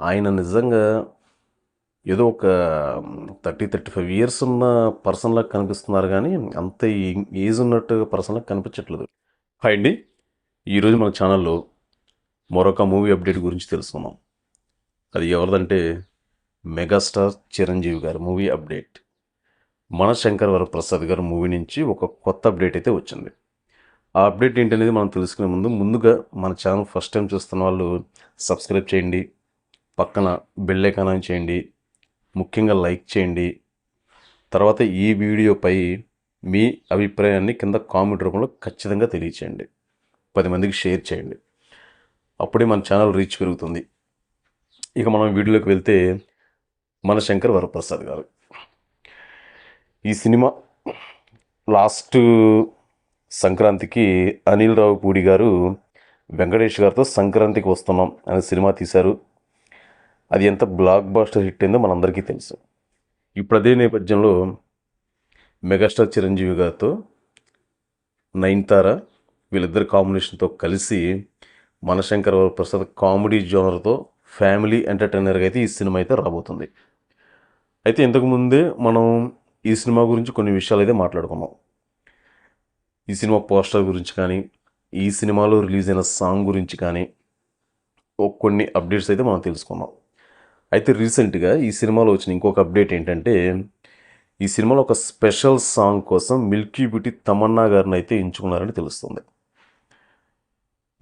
ఆయన నిజంగా ఏదో ఒక థర్టీ థర్టీ ఫైవ్ ఇయర్స్ ఉన్న పర్సన్లా కనిపిస్తున్నారు కానీ అంత ఏజ్ ఉన్నట్టు పర్సన్లా కనిపించట్లేదు. హాయ్ అండి. ఈరోజు మన ఛానల్లో మరొక మూవీ అప్డేట్ గురించి తెలుసుకున్నాం అది ఎవరిదంటే మెగాస్టార్ చిరంజీవి గారి మూవీ అప్డేట్ మన శంకర్ వరప్రసాద్ గారి మూవీ నుంచి ఒక కొత్త అప్డేట్ అయితే వచ్చింది. ఆ అప్డేట్ ఏంటనేది మనం తెలుసుకునే ముందు ముందుగా మన ఛానల్ ఫస్ట్ టైం చూస్తున్న వాళ్ళు సబ్స్క్రైబ్ చేయండి. పక్కన బెల్ ఐకాన్ ఆన్ చేయండి. ముఖ్యంగా లైక్ చేయండి. తర్వాత ఈ వీడియోపై మీ అభిప్రాయాన్ని కింద కామెంట్ రూపంలో ఖచ్చితంగా తెలియచేయండి. పది మందికి షేర్ చేయండి. అప్పుడే మన ఛానల్ రీచ్ పెరుగుతుంది. ఇక మనం వీడియోలోకి వెళ్తే మన శంకర్ వరప్రసాద్ గారు. ఈ సినిమా లాస్ట్ సంక్రాంతికి అనిల్ రావుపూడి గారు వెంకటేష్ గారితో సంక్రాంతికి వస్తున్నాం అనే సినిమా తీశారు. అది ఎంత బ్లాక్ బాస్టర్ హిట్ అయిందో మనందరికీ తెలుసు. ఇప్పుడు అదే నేపథ్యంలో మెగాస్టార్ చిరంజీవి గారితో నయన్తార వీళ్ళిద్దరి కాంబినేషన్తో కలిసి మనశంకర్ ప్రసాద్ కామెడీ జోనర్తో ఫ్యామిలీ ఎంటర్టైనర్గా అయితే ఈ సినిమా అయితే రాబోతుంది. అయితే ఇంతకుముందే మనం ఈ సినిమా గురించి కొన్ని విషయాలు అయితే మాట్లాడుకున్నాం. ఈ సినిమా పోస్టర్ గురించి కానీ ఈ సినిమాలో రిలీజ్ అయిన సాంగ్ గురించి కానీ కొన్ని అప్డేట్స్ అయితే మనం తెలుసుకున్నాం. అయితే రీసెంట్గా ఈ సినిమాలో వచ్చిన ఇంకొక అప్డేట్ ఏంటంటే ఈ సినిమాలో ఒక స్పెషల్ సాంగ్ కోసం మిల్కీ బ్యూటీ తమన్నా గారిని అయితే ఎంచుకున్నారని తెలుస్తుంది.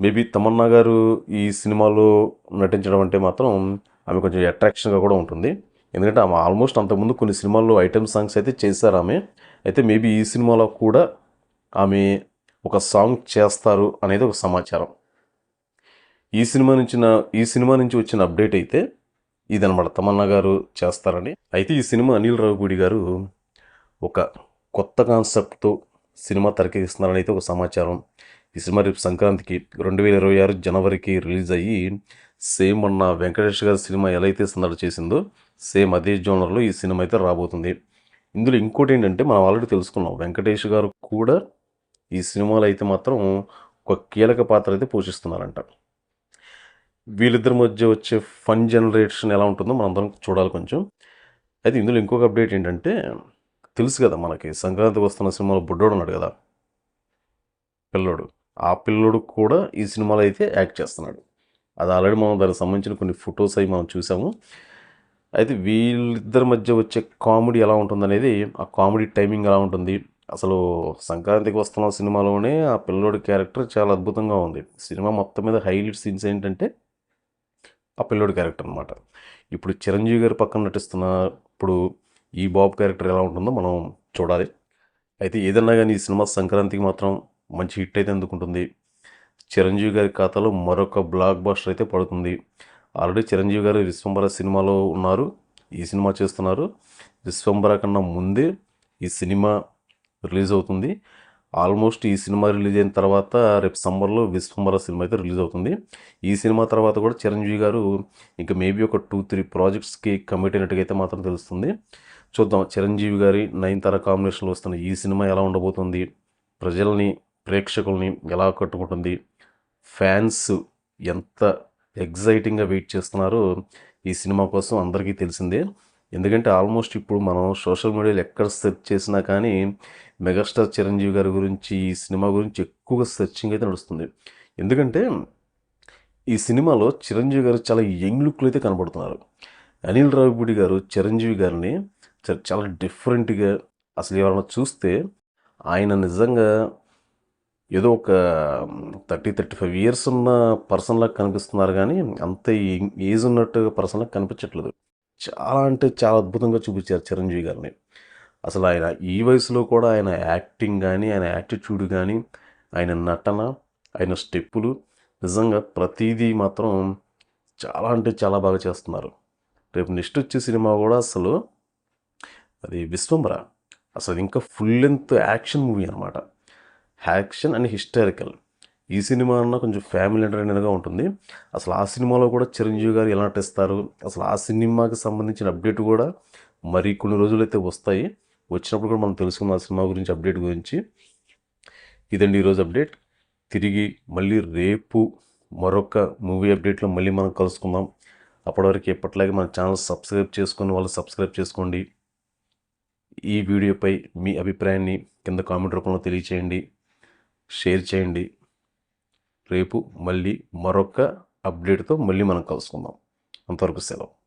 మేబీ తమన్నా గారు ఈ సినిమాలో నటించడం అంటే మాత్రం ఆమె కొంచెం అట్రాక్షన్గా కూడా ఉంటుంది. ఎందుకంటే ఆమె ఆల్మోస్ట్ అంతకుముందు కొన్ని సినిమాల్లో ఐటమ్ సాంగ్స్ అయితే చేశారు ఆమె. అయితే మేబీ ఈ సినిమాలో కూడా ఆమె ఒక సాంగ్ చేస్తారు అనేది ఒక సమాచారం. ఈ సినిమా నుంచి ఈ సినిమా నుంచి వచ్చిన అప్డేట్ అయితే ఇదనమాట తమన్నా గారు చేస్తారని. అయితే ఈ సినిమా అనిల్ రావుగూడి గారు ఒక కొత్త కాన్సెప్ట్తో సినిమా తెరకెక్కిస్తున్నారని అయితే ఒక సమాచారం. ఈ సినిమా రేపు సంక్రాంతికి రెండు వేల ఇరవై ఆరు జనవరికి రిలీజ్ అయ్యి సేమ్ మొన్న వెంకటేష్ గారి సినిమా ఎలా అయితే సందడి చేసిందో సేమ్ అదే జోనర్లో ఈ సినిమా అయితే రాబోతుంది. ఇందులో ఇంకోటి ఏంటంటే మనం ఆల్రెడీ తెలుసుకున్నాం వెంకటేష్ గారు కూడా ఈ సినిమాలో అయితే మాత్రం ఒక కీలక పాత్ర అయితే పోషిస్తున్నారంట. వీళ్ళిద్దరి మధ్య వచ్చే ఫన్ జనరేషన్ ఎలా ఉంటుందో మనం అందరం చూడాలి కొంచెం. అయితే ఇందులో ఇంకొక అప్డేట్ ఏంటంటే తెలుసు కదా మనకి సంక్రాంతికి వస్తున్న సినిమాలో బుడ్డోడు ఉన్నాడు కదా పిల్లోడు. ఆ పిల్లోడు కూడా ఈ సినిమాలో అయితే యాక్ట్ చేస్తున్నాడు. అది ఆల్రెడీ మనం దానికి సంబంధించిన కొన్ని ఫొటోస్ అవి మనం చూసాము. అయితే వీళ్ళిద్దరి మధ్య వచ్చే కామెడీ ఎలా ఉంటుందనేది ఆ కామెడీ టైమింగ్ ఎలా ఉంటుంది అసలు సంక్రాంతికి వస్తున్న సినిమాలోనే ఆ పిల్లోడి క్యారెక్టర్ చాలా అద్భుతంగా ఉంది. సినిమా మొత్తం మీద హైలైట్ సీన్స్ ఏంటంటే ఆ పిల్లోడి క్యారెక్టర్ అనమాట ఇప్పుడు చిరంజీవి గారి పక్కన నటిస్తున్నప్పుడు ఈ బాబు క్యారెక్టర్ ఎలా ఉంటుందో మనం చూడాలి. అయితే ఏదన్నా కానీ ఈ సినిమా సంక్రాంతికి మాత్రం మంచి హిట్ అయితే అందుకుంటుంది. చిరంజీవి గారి ఖాతాలో మరొక బ్లాక్ బాస్టర్ అయితే పడుతుంది. ఆల్రెడీ చిరంజీవి గారు విశ్వంబర సినిమాలో ఉన్నారు ఈ సినిమా చేస్తున్నారు. విశ్వంబర కన్నా ముందే ఈ సినిమా రిలీజ్ అవుతుంది. ఆల్మోస్ట్ ఈ సినిమా రిలీజ్ అయిన తర్వాత రేపు సమ్మర్లో విశ్వంబర సినిమా అయితే రిలీజ్ అవుతుంది. ఈ సినిమా తర్వాత కూడా చిరంజీవి గారు ఇంకా మేబీ ఒక టూ త్రీ ప్రాజెక్ట్స్కి కమిట్ అయినట్టుగా అయితే మాత్రం తెలుస్తుంది. చూద్దాం చిరంజీవి గారి నయనతార కాంబినేషన్లో వస్తున్న ఈ సినిమా ఎలా ఉండబోతుంది? ప్రజల్ని ప్రేక్షకుల్ని ఎలా కట్టుకుంటుంది ఫ్యాన్స్ ఎంత ఎగ్జైటింగ్గా వెయిట్ చేస్తున్నారో ఈ సినిమా కోసం అందరికీ తెలిసిందే. ఎందుకంటే ఆల్మోస్ట్ ఇప్పుడు మనం సోషల్ మీడియాలో ఎక్కడ సెర్చ్ చేసినా కానీ మెగాస్టార్ చిరంజీవి గారి గురించి ఈ సినిమా గురించి ఎక్కువగా సెర్చింగ్ అయితే నడుస్తుంది. ఎందుకంటే ఈ సినిమాలో చిరంజీవి గారు చాలా యంగ్ లుక్లో అయితే కనబడుతున్నారు. అనిల్ రావిపూడి గారు చిరంజీవి గారిని చ- చాలా డిఫరెంట్గా అసలు ఎవరైనా చూస్తే ఆయన నిజంగా ఏదో ఒక థర్టీ థర్టీ ఫైవ్ ఇయర్స్ ఉన్న పర్సన్లా కనిపిస్తున్నారు కానీ అంత ఏజ్ ఉన్నట్టు పర్సన్లా కనిపించట్లేదు. చాలా అంటే చాలా అద్భుతంగా చూపించారు చిరంజీవి గారిని. అసలు ఆయన ఈ వయసులో కూడా ఆయన యాక్టింగ్ కానీ ఆయన యాటిట్యూడ్ కానీ ఆయన నటన ఆయన స్టెప్పులు నిజంగా ప్రతిదీ మాత్రం చాలా అంటే చాలా బాగా చేస్తున్నారు. రేపు నెక్స్ట్ వచ్చే సినిమా కూడా అసలు అది విశ్వంబర అసలు ఇంకా ఫుల్ లెంత్ యాక్షన్ మూవీ అనమాట యాక్షన్ అండ్ హిస్టారికల్. ఈ సినిమా అన్న కొంచెం ఫ్యామిలీ ఎంటర్టైనర్గా ఉంటుంది. అసలు ఆ సినిమాలో కూడా చిరంజీవి గారు ఎలా నటిస్తారు? అసలు ఆ సినిమాకి సంబంధించిన అప్డేట్ కూడా మరి కొన్ని రోజులు అయితే వస్తాయి. వచ్చినప్పుడు కూడా మనం తెలుసుకుందాం ఆ సినిమా గురించి అప్డేట్ గురించి. ఇదండి ఈరోజు అప్డేట్ తిరిగి మళ్ళీ రేపు మరొక మూవీ అప్డేట్లో మళ్ళీ మనం కలుసుకుందాం. అప్పటివరకు ఎప్పటిలాగే మన ఛానల్ సబ్స్క్రైబ్ చేసుకుని వాళ్ళు సబ్స్క్రైబ్ చేసుకోండి. ఈ వీడియోపై మీ అభిప్రాయాన్ని కింద కామెంట్ రూపంలో తెలియచేయండి. షేర్ చేయండి. రేపు మళ్ళీ మరొక అప్డేట్తో మళ్ళీ మనం కలుసుకుందాం. అంతవరకు సెలవు.